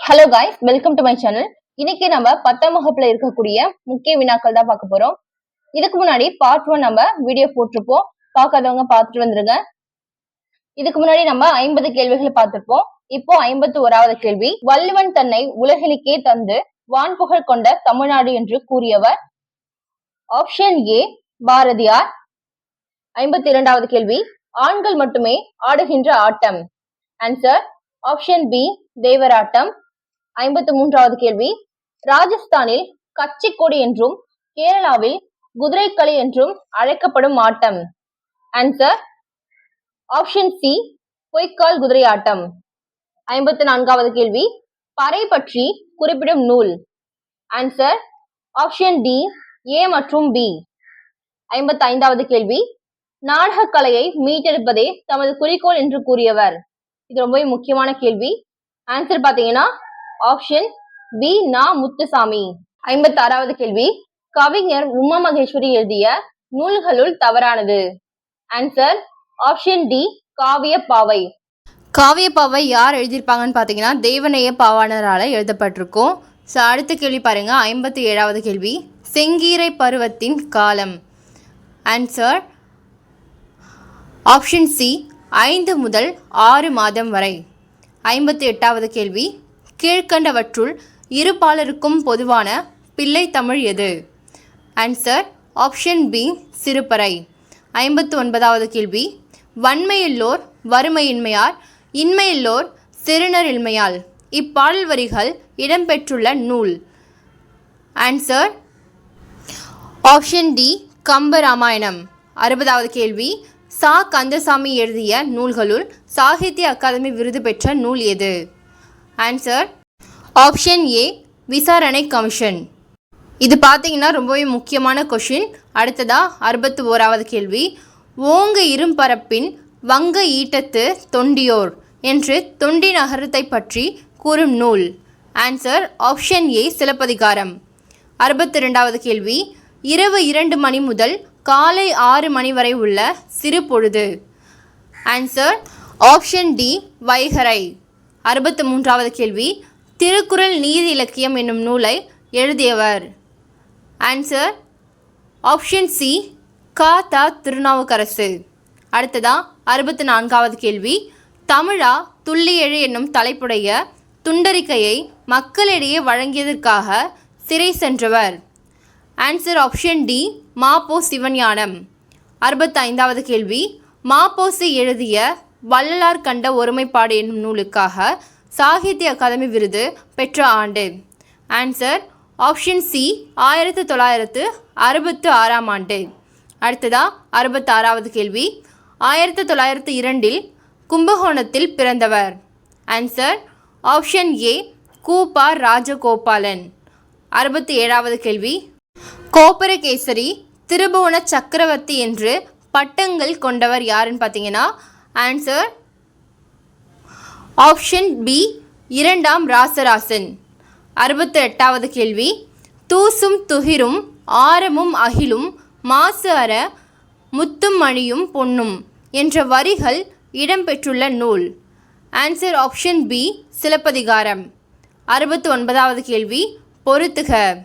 Hello guys welcome to my channel இன்னைக்கு நம்ம பத்தாம் வகுப்புல இருக்கக்கூடிய முக்கிய வினாக்கள் தான் பார்க்க போறோம். இதுக்கு முன்னாடி பார்ட் ஒன் நம்ம வீடியோ போட்டிருப்போம். பார்க்காதவங்க பார்த்துட்டு வந்துருங்க. இதுக்கு முன்னாடி நம்ம ஐம்பது கேள்விகள் பார்த்திருப்போம். இப்போ ஐம்பத்தி ஓராவது கேள்வி. வள்ளுவன் தன்னை உலகிலுக்கே தந்து வான் புகழ் கொண்ட தமிழ்நாடு என்று கூறியவர். Option A Bharathiyar. ஐம்பத்தி இரண்டாவது கேள்வி. ஆண்கள் மட்டுமே ஆடுகின்ற ஆட்டம். ஆன்சர் ஆப்ஷன் பி தேவராட்டம். ஐம்பத்தி மூன்றாவது கேள்வி. ராஜஸ்தானில் கச்சிக்கொடி என்றும் கேரளாவில் குதிரைக்களி என்றும் அழைக்கப்படும் ஆட்டம். ஆன்சர் ஆப்ஷன் சி பொய்க்கால் குதிரை ஆட்டம் ஐம்பத்தி நான்காவது கேள்வி பறை பற்றி குறிப்பிடும் நூல். ஆன்சர் ஆப்ஷன் டி ஏ மற்றும் பி ஐம்பத்தி ஐந்தாவது கேள்வி நாடகக் கலையை மீட்டெடுப்பதே தமது குறிக்கோள் என்று கூறியவர். இது ரொம்பவே முக்கியமான கேள்வி. ஆன்சர் பாத்தீங்கன்னா ஆப்ஷன் பி நா முத்துசாமி. ஐம்பத்தி ஆறாவது கேள்வி. கவிஞர் உமா மகேஸ்வரி எழுதிய நூல்களுள் தவறானது. ஆன்சர் ஆப்ஷன் டி காவிய பாவை காவியப்பாவை யார் எழுதியிருப்பாங்கன்னு பார்த்தீங்கன்னா தேவநேய பாவாணரால் எழுதப்பட்டிருக்கும். ஸோ அடுத்த கேள்வி பாருங்கள் ஐம்பத்தி ஏழாவது கேள்வி. செங்கீரை பருவத்தின் காலம். ஆன்சர் ஆப்ஷன் சி ஐந்து முதல் ஆறு மாதம் வரை. ஐம்பத்தி எட்டாவது கேள்வி. கீழ்க்கண்டவற்றுள் இருபாலருக்கும் பொதுவான பிள்ளை தமிழ் எது? ஆன்சர் ஆப்ஷன் பி சிறுபறை. ஐம்பத்து ஒன்பதாவது கேள்வி. வன்மையில்லோர் வறுமையின்மையார் இன்மையில்லோர் சிறுநரின்மையால் இப்பாடல் வரிகள் இடம்பெற்றுள்ள நூல். Answer option D Kamba Ramayanam அறுபதாவது கேள்வி. சா. கந்தசாமி எழுதிய நூல்களுள் சாகித்ய அகாதமி விருது பெற்ற நூல் எது? ஆன்சர் ஆப்ஷன் ஏ விசாரணை கமிஷன் இது பார்த்தீங்கன்னா ரொம்பவே முக்கியமான கொஷின் அடுத்ததாக அறுபத்தி ஓராவது கேள்வி. ஓங்க இரும்பரப்பின் வங்க ஈட்டத்து தொண்டியோர் என்று தொண்டி நகரத்தை பற்றி கூறும் நூல். Answer option A Silappathikaram. அறுபத்தி ரெண்டாவது கேள்வி. இரவு இரண்டு மணி முதல் காலை ஆறு மணி வரை உள்ள சிறு பொழுது. ஆன்சர் ஆப்ஷன் டி வைகரை. அறுபத்து மூன்றாவது கேள்வி திருக்குறள் நீதி இலக்கியம் என்னும் நூலை எழுதியவர்? ஆன்சர் ஆப்ஷன் சி கா. த. திருநாவுக்கரசு. அடுத்ததா அறுபத்து நான்காவது கேள்வி தமிழா துள்ளியெழு என்னும் தலைப்புடைய துண்டறிக்கையை மக்களிடையே வழங்கியதற்காக சிறை சென்றவர்? Answer option D Mapo Sivagnanam. அறுபத்தைந்தாவது கேள்வி மாபோசி எழுதிய வள்ளலார் கண்ட ஒருமைப்பாடு என்னும் நூலுக்காக சாகித்ய அகாதமி விருது பெற்ற ஆண்டு. ஆன்சர் ஆப்ஷன் சி ஆயிரத்து தொள்ளாயிரத்து அறுபத்து ஆறாம் ஆண்டு. அடுத்ததா அறுபத்தாறாவது கேள்வி. ஆயிரத்து தொள்ளாயிரத்து இரண்டில் கும்பகோணத்தில் பிறந்தவர். Answer option A Ku Pa Rajagopalan. அறுபத்தி ஏழாவது கேள்வி. கோபுரகேசரி திருபுவன சக்கரவர்த்தி என்று பட்டங்கள் கொண்டவர் யாருன்னு பார்த்தீங்கன்னா ஆன்சர் ஆப்ஷன் பி இரண்டாம் ராசராசன். அறுபத்தி எட்டாவது கேள்வி. தூசும் துகிரும் ஆரமும் அகிலும் மாசு அற முத்தும் மணியும் பொன்னும் என்ற வரிகள் இடம்பெற்றுள்ள நூல். Answer option B Silappathikaram. அறுபத்தி ஒன்பதாவது கேள்வி. பொறுத்துக.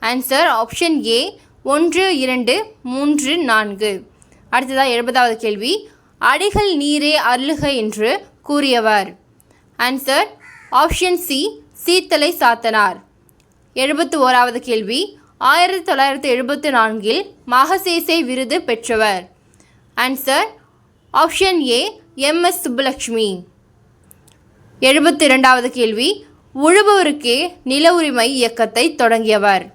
ஆன்சர் ஆப்ஷன் ஏ ஒன்று இரண்டு மூன்று நான்கு. அடுத்ததாக எழுபதாவது கேள்வி. அடிகள் நீரே அருளுக என்று கூறியவர். Answer option C Seethalai Sathanar. எழுபத்து ஓராவது கேள்வி ஆயிரத்தி தொள்ளாயிரத்தி எழுபத்தி நான்கில் மகசேசே விருது பெற்றவர். Answer option A M S Subbulakshmi. எழுபத்தி இரண்டாவது கேள்வி உழுபவருக்கே நில உரிமை இயக்கத்தை தொடங்கியவர்.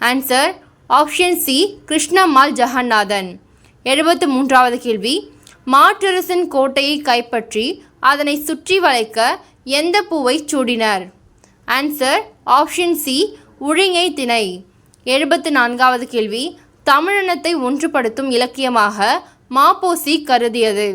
Answer option C Krishnammal Jagannathan எழுபத்து மூன்றாவது கேள்வி மாற்றரசன் கோட்டையை கைப்பற்றி அதனை சுற்றி வளைக்க எந்த பூவை சூடினர்? ஆன்சர் ஆப்ஷன் சி உழிங்கை திணை. எழுபத்து நான்காவது கேள்வி. தமிழினத்தை ஒன்றுபடுத்தும் இலக்கியமாக Ma Po Si கருதியது.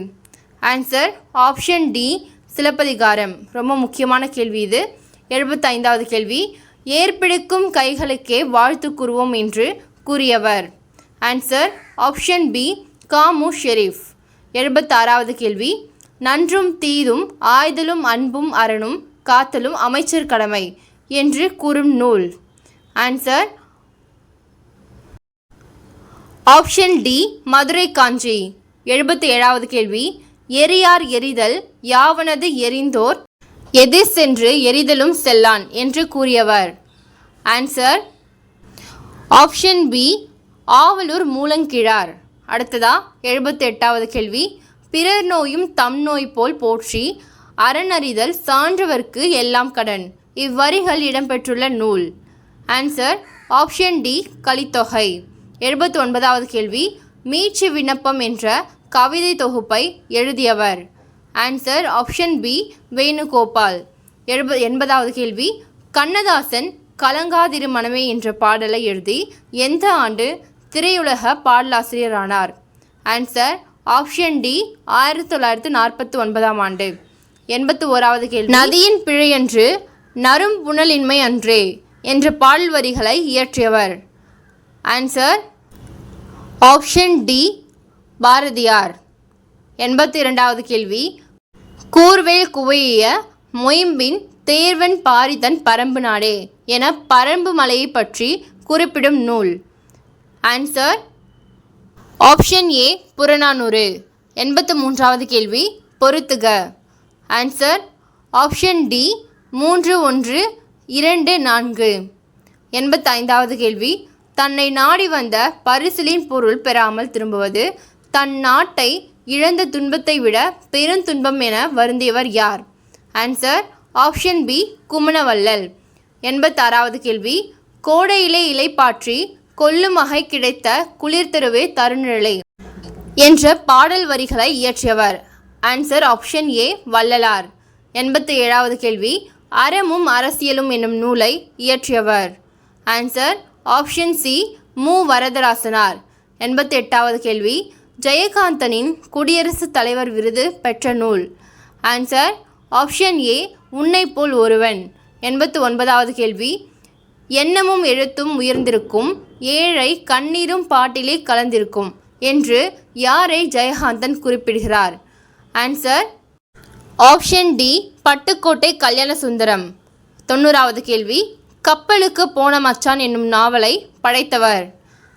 Answer option D Silappathikaram. ரொம்ப முக்கியமான கேள்வி இது. எழுபத்தைந்தாவது கேள்வி. ஏற்பிடிக்கும் கைகளுக்கே வாழ்த்து கூறுவோம் என்று கூறியவர். Answer option B Ka Mu Sharif. எழுபத்தாறாவது கேள்வி. நன்றும் தீதும் ஆய்தலும் அன்பும் அரணும் காத்தலும் அமைச்சர் கடமை என்று கூறும் நூல். Answer option D Madurai Kanchi. எழுபத்தி ஏழாவது கேள்வி. எரியார் எரிதல் யாவனது எரிந்தோர் எதிர் சென்று எரிதலும் செல்லான் என்று கூறியவர். Answer option B Avalur Mulankizhar. அடுத்ததா எழுபத்தி எட்டாவது கேள்வி. பிறர் நோயும் தம் நோய் போல் போற்றி அறநறிதல் சான்றவர்க்கு எல்லாம் கடன். இவ்வரிகள் இடம்பெற்றுள்ள நூல். Answer option D Kalithogai. எழுபத்தி ஒன்பதாவது கேள்வி. மீட்சி விண்ணப்பம் என்ற கவிதை தொகுப்பை எழுதியவர். Answer option B Venugopal. எழுப எண்பதாவது கேள்வி. கண்ணதாசன் கலங்காதிரு மனமே என்ற பாடலை எழுதி எந்த ஆண்டு திரையுலக பாடலாசிரியரானார். ஆன்சர் ஆப்ஷன் டி ஆயிரத்தி தொள்ளாயிரத்தி நாற்பத்தி ஒன்பதாம் ஆண்டு. எண்பத்தி ஓராவது கேள்வி. நதியின் பிழையன்று நரும் புனலின்மை அன்றே என்ற பாடல் வரிகளை இயற்றியவர். Answer option D Bharathiyar. எண்பத்தி இரண்டாவது கேள்வி. கூர்வேல் குவைய மொயம்பின் தேர்வன் பாரிதன் பரம்பு நாடே என பரம்பு மலையை பற்றி குறிப்பிடும் நூல். Answer option A Purananuru. எண்பத்து மூன்றாவது கேள்வி பொருத்துக ஆன்சர் ஆப்ஷன் டி மூன்று ஒன்று இரண்டு நான்கு. எண்பத்தைந்தாவது கேள்வி தன்னை நாடி வந்த பரிசிலின் பொருள் பெறாமல் திரும்புவது தன் நாட்டை இழந்த துன்பத்தை விட பெருந்துன்பம் என வருந்தியவர் யார்? Answer option B குமணவல்லல். எண்பத்தாறாவது கேள்வி கோடையிலே இலைப்பாற்றி கொல்லுமகை கிடைத்த குளிர்தருவே தருநிலை என்ற பாடல் வரிகளை இயற்றியவர். Answer option A Vallalar. எண்பத்தி ஏழாவது கேள்வி. அறமும் அரசியலும் என்னும் நூலை இயற்றியவர். ஆன்சர் ஆப்ஷன் சி மு. வரதராசனார். எண்பத்தி எட்டாவது கேள்வி. ஜெயகாந்தனின் குடியரசுத் தலைவர் விருது பெற்ற நூல். ஆன்சர் ஆப்ஷன் ஏ உன்னை போல் ஒருவன். எண்பத்து ஒன்பதாவது கேள்வி. எண்ணமும் எழுத்தும் உயர்ந்திருக்கும் ஏழை கண்ணீரும் பாட்டிலே கலந்திருக்கும் என்று யாரை ஜெயகாந்தன் குறிப்பிடுகிறார்? Answer option D Pattukkottai Kalyana Sundaram தொண்ணூறாவது கேள்வி கப்பலுக்கு போன மச்சான் என்னும் நாவலை படைத்தவர்.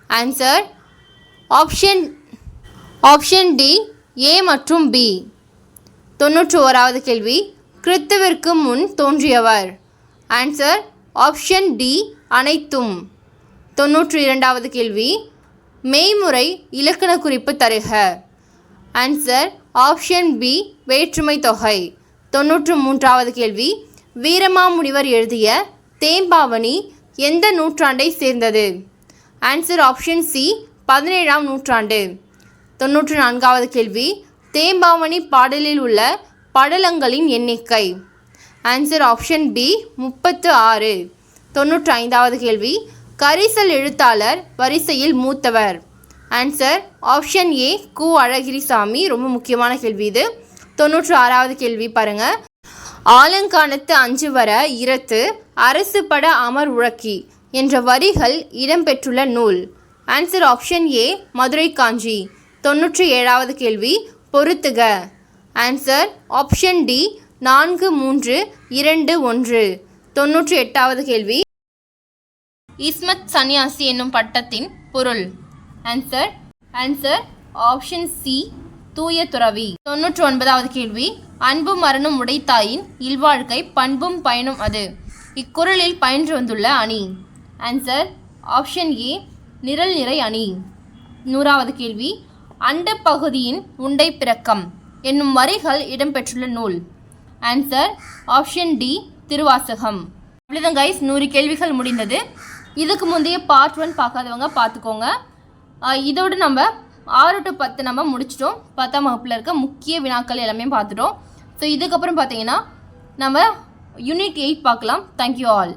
Answer option option D A மற்றும் பி தொண்ணூற்றி ஓராவது கேள்வி கிறித்துவிற்கு முன் தோன்றியவர். ஆன்சர் ஆப்ஷன் டி அனைத்தும். தொன்னூற்றி இரண்டாவது கேள்வி. மெய்முறை இலக்கண குறிப்பு தருக. ஆன்சர் ஆப்ஷன் பி வேற்றுமை தொகை. தொண்ணூற்று மூன்றாவது கேள்வி. வீரமாமுனிவர் எழுதிய தேம்பாவணி எந்த நூற்றாண்டை சேர்ந்தது? ஆன்சர் ஆப்ஷன் சி பதினேழாம் நூற்றாண்டு. தொண்ணூற்று நான்காவது கேள்வி. தேம்பாவணி பாடலில் உள்ள படலங்களின் எண்ணிக்கை. ஆன்சர் ஆப்ஷன் பி முப்பத்து ஆறு. தொண்ணூற்று ஐந்தாவது கேள்வி. கரிசல் எழுத்தாளர் வரிசையில் மூத்தவர். ஆன்சர் ஆப்ஷன் ஏ கு அழகிரிசாமி. ரொம்ப முக்கியமான கேள்வி இது. தொண்ணூற்று ஆறாவது கேள்வி பாருங்க. ஆலங்கானத்து அஞ்சு வர இரத்து அரசு பட அமர் உழக்கி என்ற வரிகள் இடம்பெற்றுள்ள நூல். Answer option A Madurai Kanchi. தொன்னூற்றி ஏழாவது கேள்வி பொருத்துக ஆன்சர் ஆப்ஷன் டி நான்கு மூன்று இரண்டு ஒன்று. தொன்னூற்றி எட்டாவது கேள்வி இஸ்மத் சன்னியாசி என்னும் பட்டத்தின் பொருள். ஆன்சர் ஆன்சர் ஆப்ஷன் சி தூய துறவி. தொண்ணூற்றி ஒன்பதாவது கேள்வி. அன்பும் மரணம் உடைத்தாயின் இல்வாழ்க்கை பண்பும் பயனும் அது. இக்குறளில் பயின்று வந்துள்ள அணி. ஆன்சர் ஆப்ஷன் ஏ நிரல் நிறை அணி. நூறாவது கேள்வி. அண்ட பகுதியின் உண்டை பிறக்கம் என்னும் வரிகள் இடம்பெற்றுள்ள நூல். Answer option D Thiruvasagam. அவ்வளோதான் கைஸ் நூறு கேள்விகள் முடிந்தது. இதுக்கு முந்தைய பார்ட் ஒன் பார்க்காதவங்க பார்த்துக்கோங்க. இதோடு நம்ம ஆறு டு பத்து நம்ம முடிச்சிட்டோம். பத்தாம் வகுப்பில் இருக்க முக்கிய வினாக்கள் எல்லாமே பார்த்துட்டோம். ஸோ இதுக்கப்புறம் பார்த்தீங்கன்னா நம்ம யூனிட் எயிட் பார்க்கலாம். Thank you all